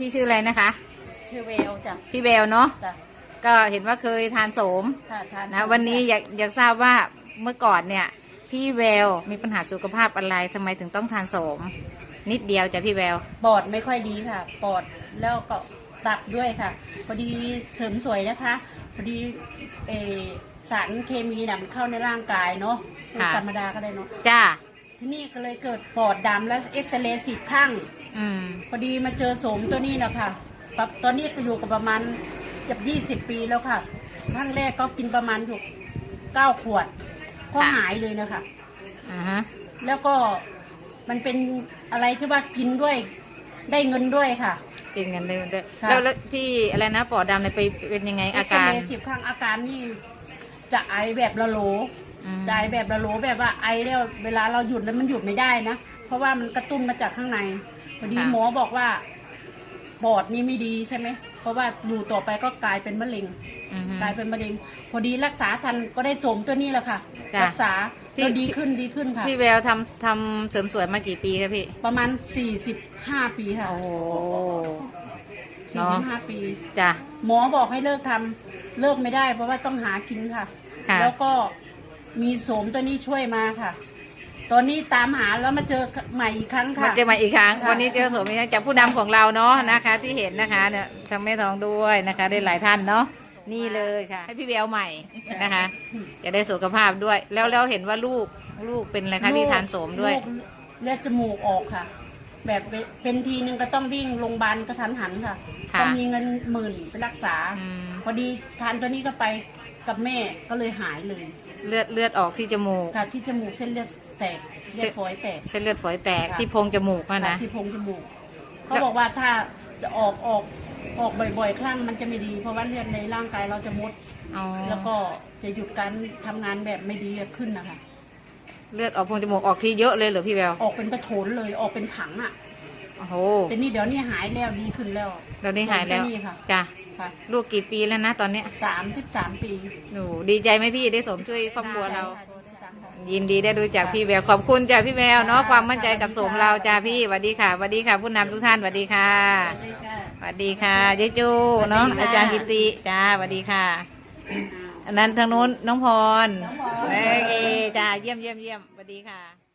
พี่ชื่ออะไรนะคะ ชื่อเวลจ้ะพี่เบลเนาะจ้ะก็เห็นว่าเคยทานโสมค่ะทานนะวันนี้อยากอยากทราบว่าเมื่อก่อนเนี่ย พี่เวลมีปัญหาสุขภาพอะไรทำไมถึงต้องทานโสม นิดเดียวจ้ะพี่เวลปอดไม่ค่อยดีค่ะ ปอดแล้วก็ตับด้วยค่ะ พอดีเสริมสวยนะคะ พอดีเออสารเคมีน่ะมันเข้าในร่างกายเนาะพูดธรรมดาก็ได้เนาะจ้า ที่นี่ก็เลยเกิดปอดดำแล้วเอ็กซเรย์สิบข้างอืม พอดีมาเจอโสมตัวนี้นะคะปั๊บตอนนี้ก็อยู่กับประมาณจะยี่สิบปีแล้วค่ะ ครั้งแรกก็กินประมาณอยู่เก้าขวด ก็หายเลยนะคะ อ่าฮะ แล้วก็มันเป็นอะไรที่ว่ากินด้วยได้เงินด้วยค่ะ กินกันเลยด้วยค่ะ แล้วแล้วที่อะไรนะปอดดำเนี่ยไปเป็นยังไงอาเอ็กซการเรย์สิบครั้งอาการนี่จะไอแบบละโหลอืม จะไอแบบละโหลแบบว่าไอแล้วเวลาเราหยุดแล้วมันหยุดไม่ได้นะ เพราะว่ามันกระตุ้นมาจากข้างในพอดีหมอบอกว่าปอดนี่ไม่ดีใช่ไหม เพราะว่าอยู่ต่อไปก็กลายเป็นมะเร็งอือฮึกลายเป็นมะเร็ง พอดีรักษาทันก็ได้สมตัวนี้แหละค่ะจ้ะรักษาพี่ก็ดีขึ้นดีขึ้นค่ะ พี่แววทำทำเสริมสวยมากี่ปีครับพี่ ประมาณสี่สิบห้าปีค่ะ โอ้โหสี่เนาะสิบห้าปี จ้ะ หมอบอกให้เลิกทำเลิกไม่ได้ เพราะว่าต้องหากินค่ะค่ะแล้วก็ มีโสมตัวนี้ช่วยมาค่ะ ตอนนี้ตามหาแล้วมาเจอใหม่อีกครั้งค่ะ มาเจอมาอีกครั้ง ค่ะ วันนี้เจอสมจากผู้นำของเราเนาะนะคะ ที่เห็นนะคะเนี่ยทางแม่ทองด้วยนะคะ ได้หลายท่านเนาะนี่เลยค่ะ ให้พี่แววใหม่นะคะ จะได้สุขภาพด้วย แล้วแล้วเห็นว่าลูกลูกเป็นอะไรคะที่ทานโสมด้วย ลูกเลือดจมูกออกค่ะ แบบเป็นทีนึงก็ต้องวิ่งโรงพยาบาลกระทันหันค่ะค่ะ ต้องมีเงินหมื่นไปรักษา อืม พอดีทานตัวนี้ก็ไป กับแม่ก็เลยหายเลยเลือดเลือดออกที่จมูกค่ะที่จมูกเส้นเลือดแตกเลือดฝอยแตก เส้นเลือดฝอยแตกค่ะ ที่โพรงจมูกอะนะที่โพรงจมูกเขาบอกว่าถ้าจะออกออกออกบ่อยๆ ครั้งมันจะไม่ดี เพราะว่าเลือดในร่างกายเราจะมด อ๋อแล้วก็จะหยุดการทำงานแบบไม่ดีขึ้นนะคะ เลือดออกโพรงจมูกออกที่เยอะเลยเหรอพี่แวว ออกเป็นกระโถนเลยออกเป็นถังอะ โอ้โหแต่นี่เดี๋ยวนี้หายแล้วดีขึ้นแล้วเราได้หายแล้วนี่ค่ะจ้ะค่ะลูกกี่ปีแล้วนะตอนเนี้ยสามสิบสามปีหนูดีใจไหมพี่ได้สมช่วยครอบครัวเราใช่ค่ะยินดีได้ดูจากพี่แววขอบคุณจ้ะพี่แววเนาะความมั่นใจกับสมเราจ้าพี่สวัสดีค่ะสวัสดีค่ะ ผู้นำทุกท่านสวัสดีค่ะสวัสดีค่ะสวัสดีค่ะเจ๊จูเนาะสวัสดีค่ะอาจารย์กิติจ้าสวัสดีค่ะอันนั้นทางนู้นน้องพรน้องพรโอเคจ้าเยี่ยมเยี่ยมเยี่ยมสวัสดีค่ะ